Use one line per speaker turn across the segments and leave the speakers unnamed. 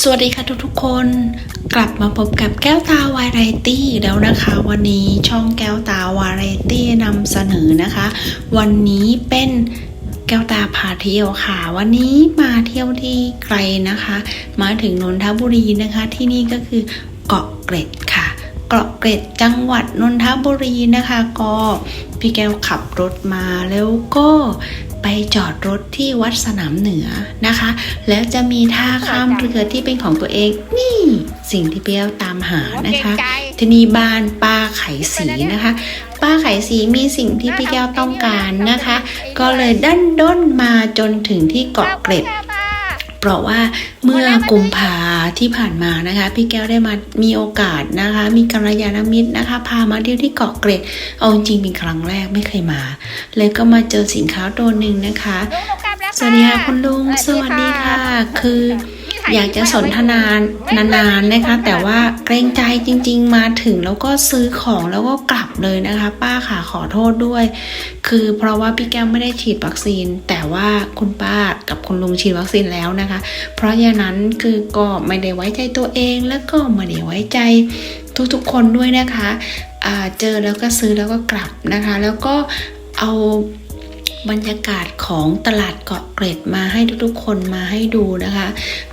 สวัสดีค่ะทุกๆ คนกลับมาพบกับแก้วตาวาไรตี้แล้วนะคะ วันนี้ช่องแก้วตาวาไรตี้นำเสนอนะคะ วันนี้เป็นแก้วตาพาเที่ยวค่ะ วันนี้มาเที่ยวที่ไกลนะคะ มาถึงนนทบุรีนะคะ ที่นี่ก็คือเกาะเกร็ด กาะเกร็ดจังหวัดนนทบุรีนะคะ ก็พี่แก้วขับรถมาแล้วก็ไปจอดรถที่วัดสนามเหนือนะคะ แล้วจะมีท่าข้ามเรือที่เป็นของตัวเอง นี่สิ่งที่พี่แก้วตามหานะคะ ที่นี่บ้านป้าไขสีนะคะ ป้าไขสีมีสิ่งที่พี่แก้วต้องการนะคะ ก็เลยดันด้นมาจนถึงที่เกาะเกร็ด เพราะว่าเมื่อกุมภาที่ผ่านมานะคะ พี่แก้วได้มามีโอกาสนะคะ มีกัลยาณมิตรนะคะ พามาเที่ยวที่เกาะเกร็ดเอาจริงๆเป็นครั้งแรกไม่เคยมา เลยก็มาเจอสินค้าตัวหนึ่งนะคะสวัสดีค่ะคุณลุงสวัสดีค่ะ คือ อยากจะสนทนานานๆนะคะ แต่ว่าเกรงใจจริง ๆ มาถึงแล้วก็ซื้อของแล้วก็กลับเลยนะคะ ป้าค่ะขอโทษด้วย คือเพราะว่าพี่แก้วไม่ได้ฉีดวัคซีน แต่ว่าคุณป้ากับคุณลุงฉีดวัคซีนแล้วนะคะ เพราะฉะนั้นคือก็ไม่ได้ไว้ใจตัวเองแล้วก็ไม่ได้ไว้ใจทุกๆคนด้วยนะคะอ่าเจอแล้วก็ซื้อแล้วก็กลับนะคะ แล้วก็เอา บรรยากาศของตลาดเกาะเกร็ดมาให้ทุกๆคนมาให้ดูนะคะ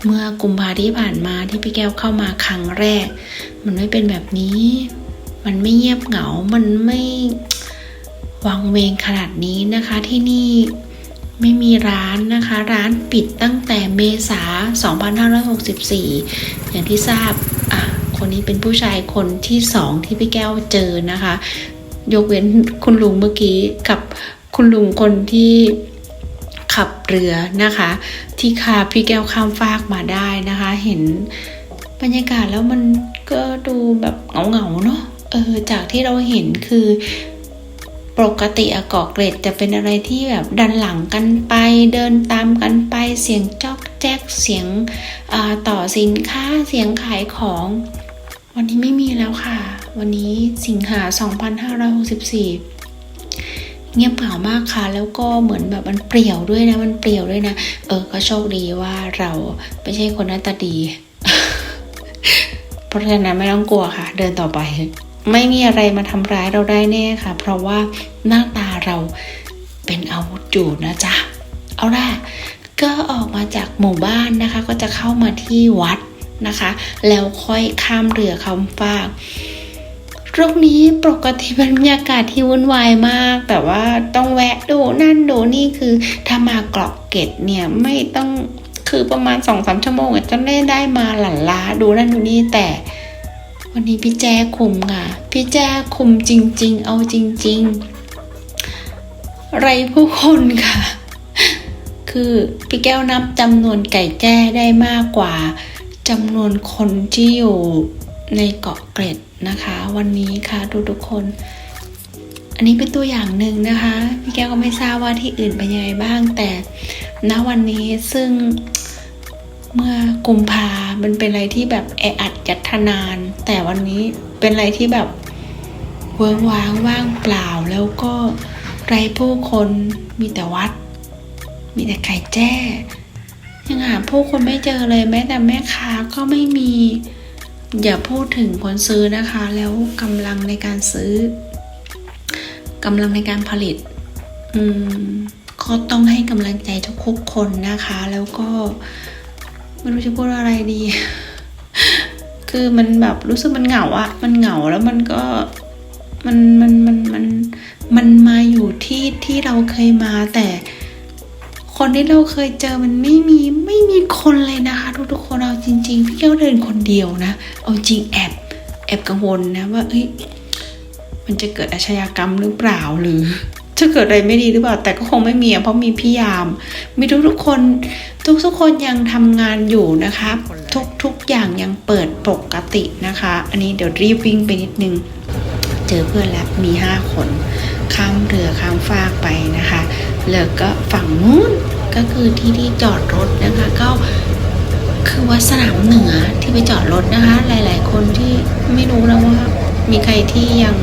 เมื่อกุมภาที่ผ่านมาที่พี่แก้วเข้ามาครั้งแรก มันไม่เป็นแบบนี้ มันไม่เงียบเหงา มันไม่วังเวงขนาดนี้นะคะที่นี่ไม่มีร้านนะคะ ร้านปิดตั้งแต่เมษา 2564 อย่างที่ทราบอะคนนี้เป็นผู้ชายคนที่สองที่พี่แก้วเจอนะคะ ยกเว้นคุณลุงเมื่อกี้กับ คุณลุงคนที่ขับเรือนะคะ ที่คาพี่แก้วข้ามฟากมาได้นะคะ เห็นบรรยากาศแล้วมันก็ดูแบบเหงาๆเนาะเออจากที่เราเห็นคือปกติอะเกาะเกร็ดจะเป็นอะไรที่แบบดันหลังกันไปเดินตามกันไปเสียงจอกแจ๊กเสียงต่อสินค้าเสียงขายของ วันนี้ไม่มีแล้วค่ะ วันนี้สิงหา 2564 เงียบเหงามากค่ะ แล้วก็เหมือนแบบมันเปลี่ยวด้วยนะ มันเปลี่ยวด้วยนะ เออ ก็โชคดีว่าเราไม่ใช่คนหน้าตาดี เพราะฉะนั้นไม่ต้องกลัวค่ะ เดินต่อไป ไม่มีอะไรมาทำร้ายเราได้แน่ค่ะ เพราะว่าหน้าตาเราเป็นอาวุธอยู่นะจ๊ะ เอาล่ะ ก็ออกมาจากหมู่บ้านนะคะ ก็จะเข้ามาที่วัดนะคะ แล้วค่อยข้ามเรือคำฟาก ตรงนี้ปกติเป็นบรรยากาศที่วุ่นวายมาก แต่ว่าต้องแวะดูนั่นดูนี่คือถ้ามาเกาะเกร็ดเนี่ยไม่ต้องคือประมาณสองสามชั่วโมงอะจะได้ได้มาหลั่นล้าดูนั่นดูนี่แต่ วันนี้พี่แจ้คุมค่ะ พี่แจ้คุมจริง ๆ เอาจริง ๆ ไรผู้คนค่ะ คือพี่แก้วนับจำนวนไก่แจ้ได้มากกว่าจำนวนคนที่อยู่ ในเกาะเกร็ดนะคะ วันนี้ค่ะทุกๆคน อันนี้เป็นตัวอย่างหนึ่งนะคะ พี่แก้วก็ไม่ทราบว่าที่อื่นเป็นยังไงบ้างแต่ณวันนี้ซึ่งเมื่อกุมภามันเป็นอะไรที่แบบแออัดยัดทนาน แต่วันนี้เป็นอะไรที่แบบเวิ้งว้างว่างเปล่าแล้วก็ไรผู้คนมีแต่วัด มีแต่ไก่แจ้ ยังหาผู้คนไม่เจอเลยแม้แต่แม่ค้าก็ไม่มี อย่าพูดถึงคนซื้อนะคะ แล้วกำลังในการซื้อกำลังในการผลิต อืมก็ต้องให้กำลังใจทุกๆคนนะคะ แล้วก็ไม่รู้จะพูดอะไรดี คือมันแบบรู้สึกมันเหงาอะมันเหงาแล้วมันก็มันมันมันมันมันมาอยู่ที่ที่เราเคยมาแต่ คนที่เราเคยเจอมันไม่มีไม่มีคนเลยนะคะ ทุกๆคนเอาจริง ๆ พี่แก้วเดินคนเดียวนะ เอาจริงแอบแอบกังวลนะว่าเอ้ยมันจะเกิดอาชญากรรมหรือเปล่าหรือจะเกิดอะไรไม่ดีหรือเปล่า แต่ก็คงไม่มีเพราะมีพี่ยาม มีทุกๆคน ทุกๆคนยังทำงานอยู่นะคะ ทุกๆอย่างยังเปิดปกตินะคะ อันนี้เดี๋ยวรีบวิ่งไปนิดนึง เจอเพื่อนแล้วมีห้าคน ข้ามเรือข้ามฟากไปนะคะแล้วก็ฝั่งนู้น ก็คือที่ที่จอดรถนะคะก็คือวัดสนามเหนือที่ไปจอดรถนะคะ หลาย ๆ คนที่ไม่รู้นะว่ามีใครที่ยัง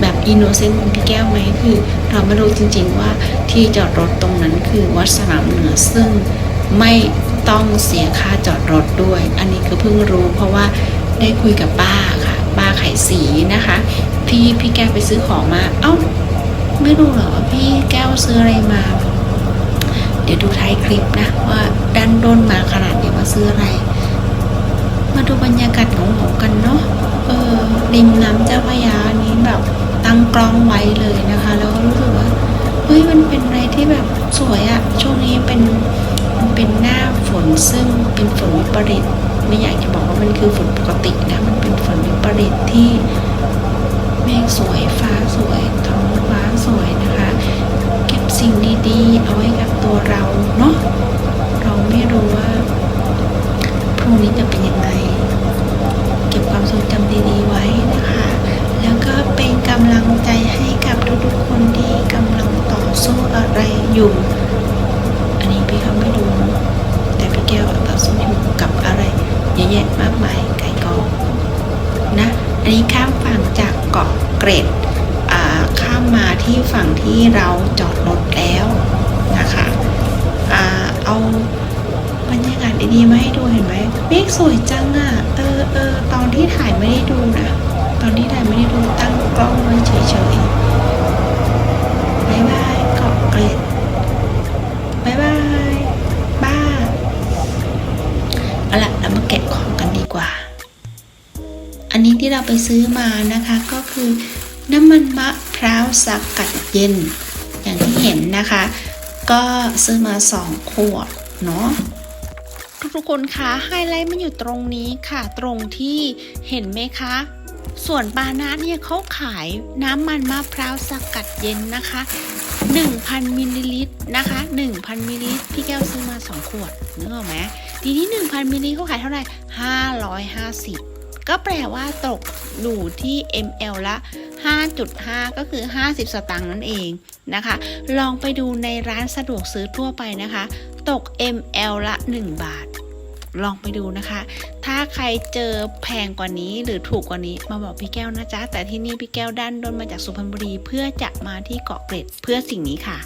แบบอินโนเซนต์เหมือนพี่แก้วไหมคือเราไม่รู้จริง ๆ ว่าที่จอดรถตรงนั้นคือวัดสนามเหนือซึ่งไม่ต้องเสียค่าจอดรถด้วย อันนี้คือเพิ่งรู้เพราะว่าได้คุยกับป้าค่ะป้าไขายสีนะคะ พี่พี่แก้วไปซื้อของมา เอ้า ไม่รู้เหรอ พี่แก้วซื้ออะไรมา เดี๋ยวดูท้ายคลิปนะว่าดันด้นมาขนาดนี้ว่าซื้ออะไร มาดูบรรยากาศของหงกันเนาะเออริมน้ำเจ้าพระยานี้แบบตั้งกล้องไว้เลยนะคะ แล้วก็รู้สึกว่าเฮ้ยมันเป็นอะไรที่แบบสวยอะช่วงนี้เป็นเป็นหน้าฝนซึ่งเป็นฝนวิปริตไม่อยากจะบอกว่ามันคือฝนปกตินะมันเป็นฝนวิปริตที่เมฆสวยฟ้าสวยท้องฟ้าสวย สิ่งดีๆ เอาไว้กับตัวเราเนาะเราไม่รู้ว่า พรุ่งนี้จะเป็นยังไง เก็บความทรงจำดีๆไว้นะคะ แล้วก็เป็นกำลังใจให้กับทุกๆคนที่กำลังต่อสู้อะไรอยู่ อันนี้พี่เขาไม่รู้ แต่พี่แก้วต่อสู้อยู่กับอะไรเยอะแยะมากมายไก่กองนะ อันนี้ข้ามฝั่งจากเกาะเกร็ด มาที่ฝั่งที่เราจอดรถแล้วนะคะอ่าเอาบรรยากาศดีๆมาให้ดูเห็นไหมเมฆสวยจังอะเออเออตอนที่ถ่ายไม่ได้ดูนะตอนที่ถ่ายไม่ได้ดูตั้งกล้องไว้เฉยๆบายบายเกาะเกร็ดบายบายบ้าเอาละเรามาแกะของกันดีกว่า อันนี้ที่เราไปซื้อมานะคะก็คือน้ำมันมะ พร้าวสกัดเย็น อย่างที่เห็นนะคะ ก็ซื้อมาสองขวดเนาะทุกคนคะไฮไลท์มันอยู่ตรงนี้ค่ะตรงที่เห็นไหมคะ ส่วนปานาเนี่ยเขาขายน้ำมันมะพร้าวสกัดเย็นนะคะ 1,000มิลลิลิตรนะคะ 1,000มิลลิลิตรพี่แก้วซื้อมา 2 ขวดนึกออกไหมทีนี้ 1,000มิลลิลิตรเขาขายเท่าไหร่550 ก็แปลว่าตกอยู่ที่ ml ละ 5.5 ก็คือ 50 สตางค์นั่นเองนะคะ ลองไปดูในร้านสะดวกซื้อทั่วไปนะคะ ตก ml ละ 1 บาท ลองไปดูนะคะ ถ้าใครเจอแพงกว่านี้หรือถูกกว่านี้มาบอกพี่แก้วนะจ๊ะ แต่ที่นี่พี่แก้วดันด้นมาจากสุพรรณบุรีเพื่อจะมาที่เกาะเกร็ดเพื่อสิ่งนี้ค่ะ